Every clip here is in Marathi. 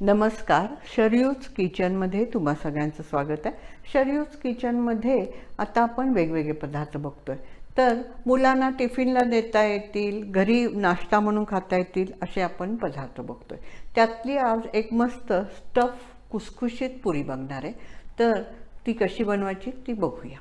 नमस्कार शरयूज किचनमध्ये तुम्हा सगळ्यांचं स्वागत आहे. शरयूज किचनमध्ये आता आपण वेगवेगळे पदार्थ बघतोय. तर मुलांना टिफिनला देता येतील घरी नाश्ता म्हणून खाता येतील असे आपण पदार्थ बघतोय. त्यातली आज एक मस्त स्टफ कुसकुशीत पुरी बघणार आहे. तर ती कशी बनवायची ती बघूया.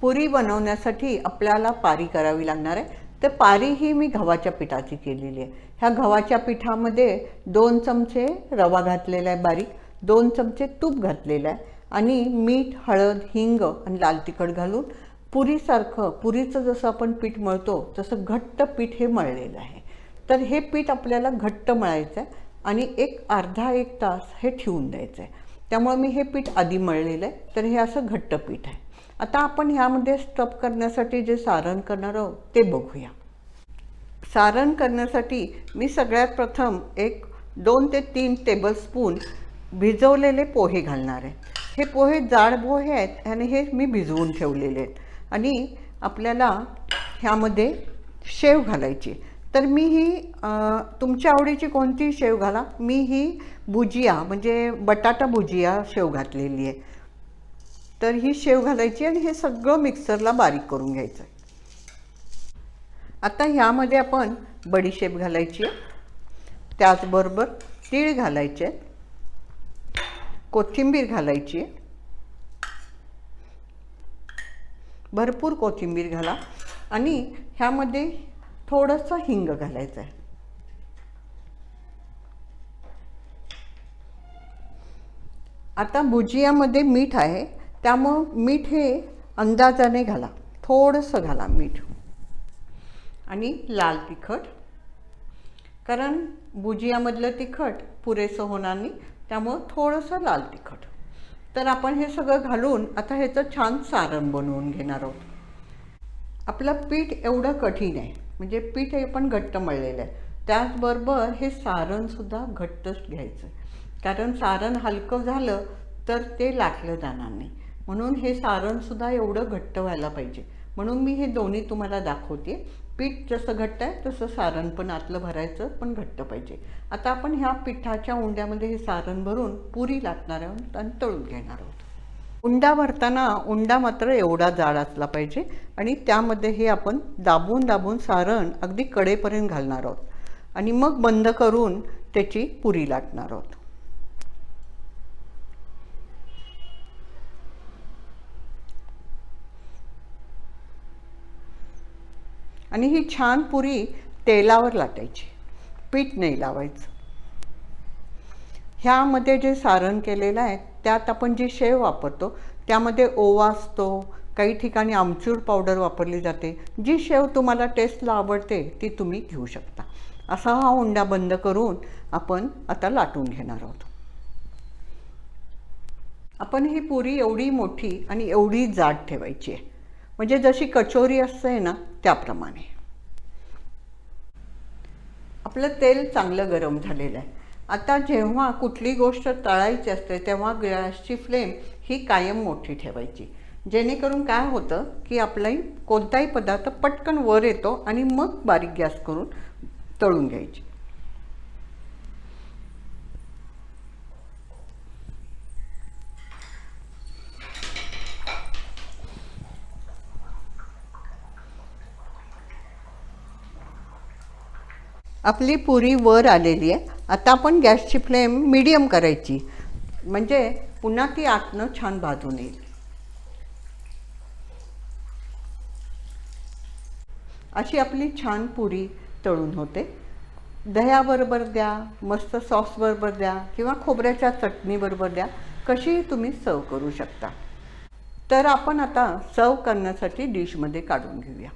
पुरी बनवण्यासाठी आपल्याला पारी करावी लागणार आहे. तर पारी ही मी गव्हाच्या पिठाची केलेली आहे. ह्या गव्हाच्या पिठामध्ये दोन चमचे रवा घातलेला आहे बारीक दोन चमचे तूप घातलेलं आहे आणि मीठ हळद हिंग आणि लाल तिखट घालून पुरीसारखं पुरीचं जसं आपण पीठ मळतो तसं घट्ट पीठ हे मळलेलं आहे. तर हे पीठ आपल्याला घट्ट मळायचं आहे आणि एक अर्धा एक तास हे ठेवून द्यायचं आहे. त्यामुळे मी हे पीठ आधी मळलेलं आहे तर हे असं घट्ट पीठ आहे. आता आपण ह्यामध्ये स्टफ करण्यासाठी जे सारण करणार आहोत ते बघूया. सारण करण्यासाठी मी सगळ्यात प्रथम एक दोन ते तीन टेबलस्पून भिजवलेले पोहे घालणार आहे. हे पोहे जाड पोहे आहेत आणि हे मी भिजवून ठेवलेले आहेत. आणि आपल्याला ह्यामध्ये शेव घालायची तर मी ही तुमच्या आवडीची कोणती शेव घाला. मी ही भुजिया म्हणजे बटाटा भुजिया शेव घातलेली आहे. तर ही शेव घालायची आणि हे सगळं मिक्सरला बारीक करून घ्यायचं आहे आता ह्यामध्ये आपण बडीशेप घालायची आहे. त्याचबरोबर तीळ घालायचे कोथिंबीर घालायची आहे. भरपूर कोथिंबीर घाला. आणि ह्यामध्ये थोडंसं हिंग घालायचं आहे. आता भुजियामध्ये मीठ आहे. त्यामुळं मीठ हे अंदाजाने घाला. थोडंसं घाला मीठ. आणि लाल तिखट. कारण भुजियामधलं तिखट पुरेसं होणार नाही त्यामुळं थोडंसं लाल तिखट. तर आपण हे सगळं घालून आता ह्याचं छान सारण बनवून घेणार आहोत. आपलं पीठ एवढं कठीण आहे म्हणजे पीठ हे पण घट्ट मळलेलं आहे. त्याचबरोबर हे सारणसुद्धा घट्टच घ्यायचं कारण सारण हलकं झालं तर ते लाटलं जाणार नाही. म्हणून हे सारणसुद्धा एवढं घट्ट व्हायला पाहिजे. म्हणून मी हे दोन्ही तुम्हाला दाखवते. पीठ जसं घट्ट आहे तसं सारण पण आतलं भरायचं पण घट्ट पाहिजे. आता आपण ह्या पिठाच्या उंड्यामध्ये हे सारण भरून पुरी लाटणार आहोत आणि तळून घेणार आहोत. उंडा भरताना उंडा मात्र एवढा जाड असला पाहिजे आणि त्यामध्ये हे आपण दाबून दाबून सारण अगदी कडेपर्यंत घालणार आहोत. आणि मग बंद करून त्याची पुरी लाटणार आहोत. आणि ही छान पुरी तेलावर लाटायची. पीठ नाही लावायचं. ह्यामध्ये जे सारण केलेलं आहे त्यात आपण जी शेव वापरतो त्यामध्ये ओवा असतो काही ठिकाणी आमचूर पावडर वापरली जाते. जी शेव तुम्हाला टेस्टला आवडते ती तुम्ही घेऊ शकता. असा हा हुंडा बंद करून आपण आता लाटून घेणार आहोत. आपण ही पुरी एवढी मोठी आणि एवढी जाड ठेवायची आहे. म्हणजे जशी कचोरी असते ना त्याप्रमाणे. आपलं तेल चांगलं गरम झालेलं आहे. आता जेव्हा कुठली गोष्ट तळायची असते तेव्हा गॅसची फ्लेम ही कायम मोठी ठेवायची. जेणेकरून काय होतं की आपलाही कोणताही पदार्थ पटकन वर येतो आणि मग बारीक गॅस करून तळून घ्यायची. आपली पुरी वर आलेली आहे. आता आपण गॅसची फ्लेम मिडियम करायची. म्हणजे पुन्हा ती आतनं छान भाजून येईल. अशी आपली छान पुरी तळून होते. दह्याबरोबर द्या मस्त सॉसबरोबर द्या किंवा खोबऱ्याच्या चटणीबरोबर द्या. कशीही तुम्ही सर्व करू शकता. तर आपण आता सर्व करण्यासाठी डिशमध्ये काढून घेऊया.